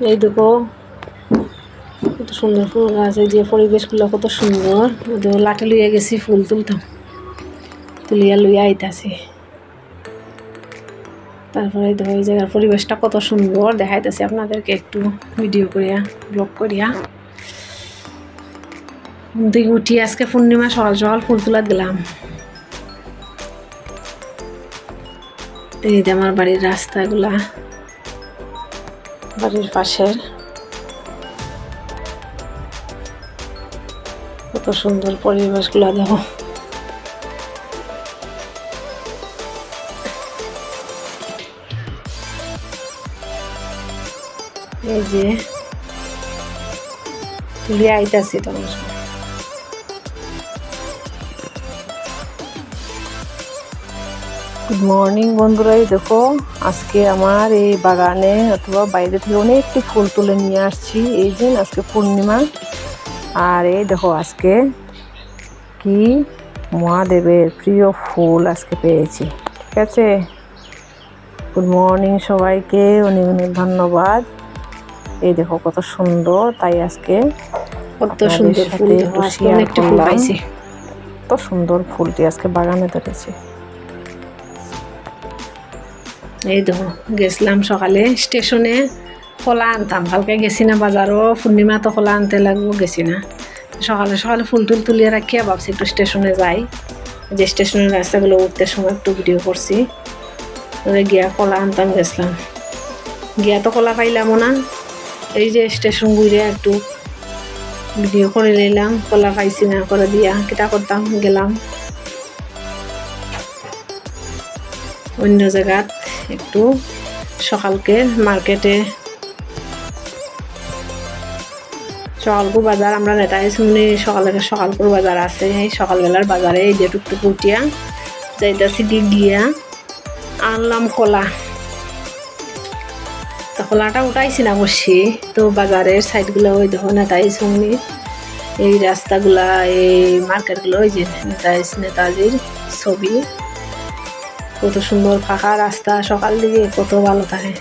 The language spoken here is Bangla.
এই দেখো, কত সুন্দর ফুল গাছ, এই যে পরিবেশগুলো কত সুন্দর। ওদের লাঠি লইয়া গেছি, ফুল তুলতাম। তুলিয়া লইয়া আইতাছি। তারপরে দেখো, এই জায়গার পরিবেশটা কত সুন্দর, দেখাইতেছি আপনাদেরকে একটু ভিডিও করিয়া ব্লগ করিয়া। ঘুম উঠি আজকে পূর্ণিমা, সকাল সকাল ফুল তোলা দিলাম। এই যে আমার বাড়ির রাস্তাগুলা। বাড়ির পাশের। কত সুন্দর পরিবেশগুলো দেখো। এই যে তুলি আইতাছি তোমার গুড মর্নিং বন্ধুরা এই দেখো আজকে আমার এই বাগানে অথবা বাইরে থেকে অনেকটি ফুল তুলে নিয়ে আসছি। এই যে আজকে পূর্ণিমা। আর এই দেখো আজকে কি মহাদেবের প্রিয় ফুল আজকে পেয়েছি। ঠিক আছে? গুড মর্নিং সবাইকে অনেক অনেক ধন্যবাদ। এই দেখো কত সুন্দর। তাই আজকে কত সুন্দর ফুল। একটু আজকে অনেকটা ফুল পাইছি। কত সুন্দর ফুলটি আজকে বাগানে ধরেছে। এই দেখো, গেছিলাম সকালে স্টেশনে, কলা আনতাম। কালকে গেছি না বাজারও পূর্ণিমা তো কলা আনতে লাগবো, গেছি না। সকালে সকালে ফুল টুল তুলিয়ে রাখিয়া ভাবছি একটু স্টেশনে যাই। যে স্টেশনের রাস্তাগুলো উঠতে সময় একটু ভিডিও করছি গিয়া কলা আনতাম, গেছিলাম। গিয়া তো কলা পাইলামও না। এই যে স্টেশন ঘুরে একটু ভিডিও করে নিলাম কলা পাইছি না করে দিয়া কিটা করতাম গেলাম। অন্য জায়গাত একটু সকালকে মার্কেটে সকালকু বাজার, আমরা নেতাই শুনি, সকালে সকালকুর বাজার আছে, এই সকালবেলার বাজারে এই যে টুকটুক উঠিয়া যাইতাছি দি গিয়া আনলাম কলা। তো কলাটা উঠাইছি না বসি, তো বাজারের সাইডগুলো ওই দেখো নেতাই শুনি, এই রাস্তাগুলা, এই মার্কেটগুলো, ওই যে নেতাই নেতাজির ছবি। কত সুন্দর ফাঁকা রাস্তা সকাল দিকে কত ভালো থাকে।